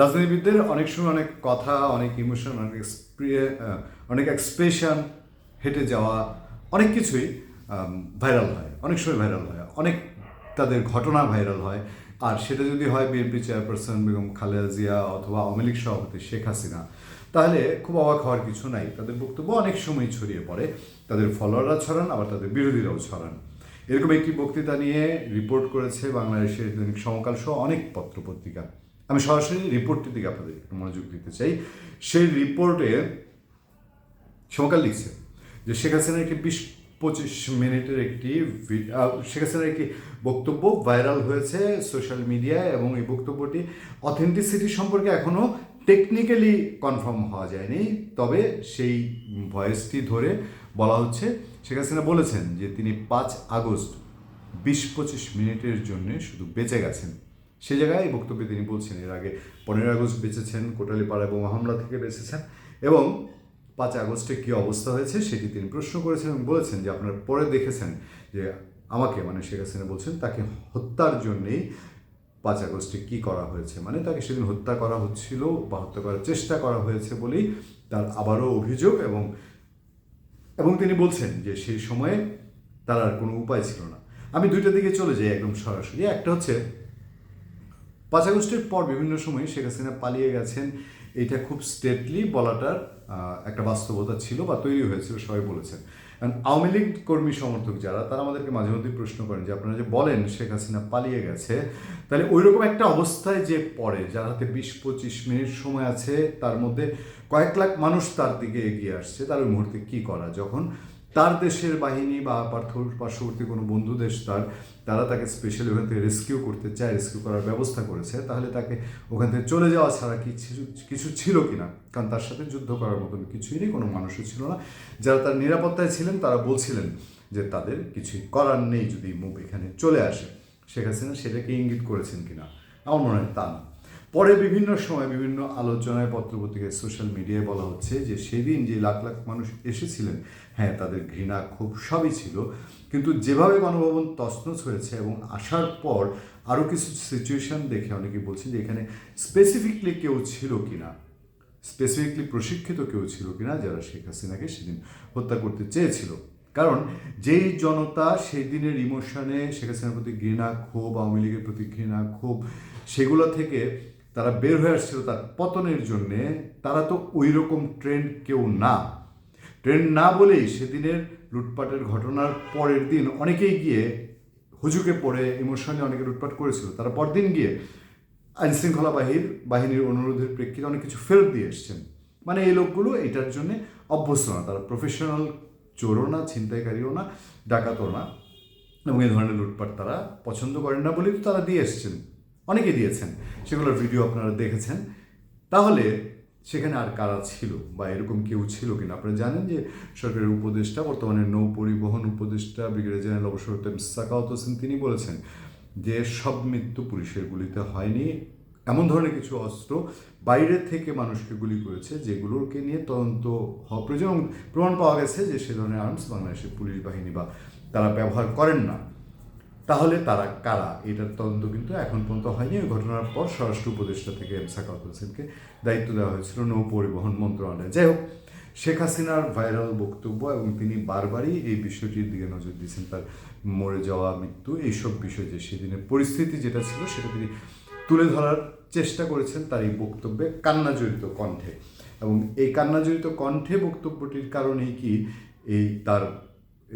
রাজনীতিবিদদের অনেক সময় অনেক কথা, অনেক ইমোশন অনেক অনেক এক্সপ্রেশন হেঁটে যাওয়া, অনেক কিছুই ভাইরাল হয়। অনেক সময় ভাইরাল হয়। অনেক তাদের ঘটনা ভাইরাল হয়। আর সেটা যদি হয় বিএনপি চেয়ারপারসন বেগম খালেদা জিয়া অথবা আওয়ামী লীগ সভাপতি শেখ হাসিনা, তাহলে খুব অবাক হওয়ার কিছু নাই। তাদের বক্তব্য অনেক সময় ছড়িয়ে পড়ে। তাদের ফলোয়াররা ছড়ান, আবার তাদের বিরোধীরাও ছড়ান। এরকম একটি বক্তৃতা নিয়ে রিপোর্ট করেছে বাংলাদেশের দৈনিক সমকাল সহ অনেক পত্রপত্রিকা। আমি সরাসরি রিপোর্টটির দিকে আপনাদের একটু মনোযোগ দিতে চাই। সেই রিপোর্টে সমকাল লিখছে যে শেখ হাসিনার একটি বিশ পঁচিশ মিনিটের একটি শেখ হাসিনার একটি বক্তব্য ভাইরাল হয়েছে সোশ্যাল মিডিয়ায় এবং এই বক্তব্যটি অথেন্টিসিটি সম্পর্কে এখনও টেকনিক্যালি কনফার্ম হওয়া যায়নি। তবে সেই ভয়েসটি ধরে বলা হচ্ছে, শেখ হাসিনা বলেছেন যে তিনি পাঁচ আগস্ট বিশ পঁচিশ মিনিটের জন্য শুধু বেঁচে গেছেন। সে জায়গায় বক্তব্যে তিনি বলছেন, এর আগে পনেরো আগস্ট বেঁচেছেন কোটালিপাড়া এবং হামলা থেকে বেঁচেছেন এবং পাঁচ আগস্টে কী অবস্থা হয়েছে সেটি তিনি প্রশ্ন করেছেন এবং বলেছেন যে আপনার পরে দেখেছেন যে আমাকে মানে শেখ হাসিনা বলছেন, তাকে হত্যার জন্যেই পাঁচ আগস্টে কী করা হয়েছে? মানে তাকে সেদিন হত্যা করা হচ্ছিল বা হত্যা করার চেষ্টা করা হয়েছে বলেই তার আবারও অভিযোগ এবং এবং তিনি বলছেন যে সেই সময়ে তার আর কোনো উপায় ছিল না। আমি দুইটা দিকে চলে যাই একদম সরাসরি। একটা হচ্ছে পাঁচ আগস্টের পর বিভিন্ন সময়ে শেখ হাসিনা পালিয়ে গেছেন। এটা খুব স্টেটলি বলাটার একটা বাস্তবতা ছিল বা তৈরি হয়েছিল, সবাই বলেছেন। কারণ আওয়ামী লীগ কর্মী সমর্থক যারা, তারা আমাদেরকে মাঝে মধ্যেই প্রশ্ন করেন যে, আপনারা যে বলেন শেখ হাসিনা পালিয়ে গেছে, তাহলে ওই রকম একটা অবস্থায় যে পড়ে, যার হাতে বিশ পঁচিশ মিনিট সময় আছে, তার মধ্যে কয়েক লাখ মানুষ তার দিকে এগিয়ে আসছে, তার ওই মুহূর্তে কী করা? যখন তার দেশের বাহিনী বা পার্শ্ববর্তী কোনো বন্ধু দেশ তার, তারা তাকে স্পেশালি ওখান থেকে রেস্কিউ করতে চায় রেস্কিউ করার ব্যবস্থা করেছে, তাহলে তাকে ওখান থেকে চলে যাওয়া ছাড়া কিছু কিছু ছিল কি না কারণ তার সাথে যুদ্ধ করার মতন কিছুই নেই, কোনো মানুষও ছিল না। যারা তার নিরাপত্তায় ছিলেন, তারা বলছিলেন যে তাদের কিছুই করার নেই যদি মুখ এখানে চলে আসে। শেখ হাসিনা সেটাকে ইঙ্গিত করেছেন কিনা? আমার মনে হয় তা না। পরে বিভিন্ন সময় বিভিন্ন আলোচনায়, পত্রপত্রিকায় সোশ্যাল মিডিয়ায় বলা হচ্ছে যে সেদিন যে লাখ লাখ মানুষ এসেছিলেন হ্যাঁ তাদের ঘৃণা খুব সবই ছিল। কিন্তু যেভাবে গণভবন তছনছ হয়েছে এবং আসার পর আরও কিছু সিচুয়েশন দেখে অনেকে বলছেন যে এখানে স্পেসিফিকলি কেউ ছিল কি না স্পেসিফিকলি প্রশিক্ষিত কেউ ছিল কিনা যারা শেখ হাসিনাকে সেদিন হত্যা করতে চেয়েছিল। কারণ যেই জনতা সেই দিনের ইমোশনে শেখ হাসিনার প্রতি ঘৃণা ক্ষোভ আওয়ামী লীগের প্রতি ঘৃণা ক্ষোভ সেগুলো থেকে তারা বের হয়ে আসছিল তার পতনের জন্যে। তারা তো ওই রকম ট্রেন্ড কেউ না। ট্রেন্ড না বলেই সেদিনের লুটপাটের ঘটনার পরের দিন অনেকেই গিয়ে হুজুকে পড়ে, ইমোশনে অনেকে লুটপাট করেছিল। তারা পরদিন গিয়ে আইনশৃঙ্খলা বাহির, বাহিনীর অনুরোধের প্রেক্ষিতে অনেক কিছু ফেরত দিয়ে এসছেন। মানে এই লোকগুলো এটার জন্যে অভ্যস্ত না। তারা প্রফেশনাল চোরও না, ছিনতাইকারীও না, ডাকাতও না। এবং এই ধরনের লুটপাট তারা পছন্দ করেন না বলেই তো তারা দিয়ে এসছেন। অনেকে দিয়েছেন, সেগুলোর ভিডিও আপনারা দেখেছেন। তাহলে সেখানে আর কারা ছিল বা এরকম কেউ ছিল কিনা? আপনারা জানেন যে সরকারের উপদেষ্টা, বর্তমানে নৌ পরিবহন উপদেষ্টা, ব্রিগেডিয়ার জেনারেল অবসরত সাকাওয়াত হোসেন, তিনি বলেছেন যে সব মৃত্যু পুলিশের গুলিতে হয়নি। এমন ধরনের কিছু অস্ত্র বাইরে থেকে মানুষকে গুলি করেছে, যেগুলোকে নিয়ে তদন্ত হওয়া প্রয়োজন প্রমাণ পাওয়া গেছে যে সে ধরনের আর্মস বাংলাদেশের পুলিশ বাহিনী বা তারা ব্যবহার করেন না। তাহলে তারা কারা? এটার তদন্ত কিন্তু এখন পর্যন্ত হয়নি। ওই ঘটনার পর স্বরাষ্ট্র উপদেষ্টা থেকে এম সাকাউত হোসেনকে দায়িত্ব দেওয়া হয়েছিল নৌ পরিবহন মন্ত্রণালয়ে। যাই হোক, শেখ হাসিনার ভাইরাল বক্তব্য এবং তিনি বারবারই এই বিষয়টির দিকে নজর দিয়েছেন, তার মরে যাওয়া মৃত্যু, এইসব বিষয় যে সেদিনের পরিস্থিতি যেটা ছিল সেটা তিনি তুলে ধরার চেষ্টা করেছেন তার এই বক্তব্যে কান্নাজড়িত কণ্ঠে। এবং এই কান্নাজড়িত কণ্ঠে বক্তব্যটির কারণেই কি এই তার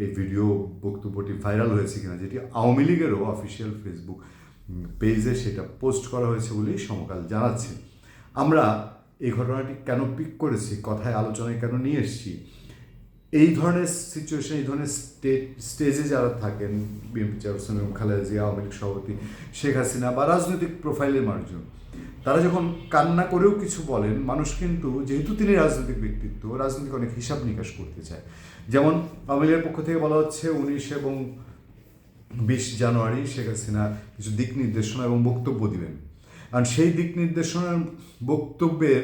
এই ভিডিও বক্তব্যটি ভাইরাল হয়েছে কিনা, যেটি আওয়ামী লীগেরও অফিসিয়াল ফেসবুক পেজে সেটা পোস্ট করা হয়েছে বলেই সমকাল জানাচ্ছে। আমরা এই ঘটনাটি কেন পিক করেছি, কথায় আলোচনায় কেন নিয়ে এসেছি? এই ধরনের সিচুয়েশন এই ধরনের স্টেজে যারা থাকেন বিএনপি চেয়ারপারসন এবং খালেদা জিয়া, আওয়ামী লীগ সভাপতি শেখ হাসিনা বা রাজনৈতিক প্রোফাইলের মানুষজন তারা যখন কান্না করেও কিছু বলেন, মানুষ কিন্তু, যেহেতু তিনি রাজনৈতিক ব্যক্তিত্ব, রাজনৈতিক অনেক হিসাব নিকাশ করতে চায়। যেমন আওয়ামী পক্ষ থেকে বলা হচ্ছে, উনিশ এবং বিশ জানুয়ারি শেখ হাসিনা কিছু দিক নির্দেশনা এবং বক্তব্য দিবেন। আর সেই দিক নির্দেশনার বক্তব্যের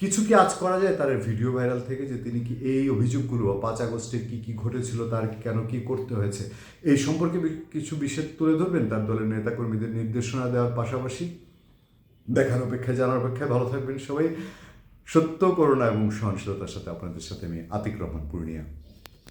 কিছু কি আজ করা যায় তার ভিডিও ভাইরাল থেকে, যে তিনি কি এই অভিযোগগুলো, পাঁচ আগস্টে কি কি ঘটেছিল, তার কেন কি করতে হয়েছে, এই সম্পর্কে কিছু বিষয় তুলে ধরবেন তার দলের নেতাকর্মীদের নির্দেশনা দেওয়ার পাশাপাশি। দেখার অপেক্ষায়, জানার অপেক্ষায় ভালো থাকবেন সবাই। সত্য, করুণা এবং সহনশীলতার সাথে আপনাদের সাথে আমি আতিক রহমান, পূর্ণিয়া।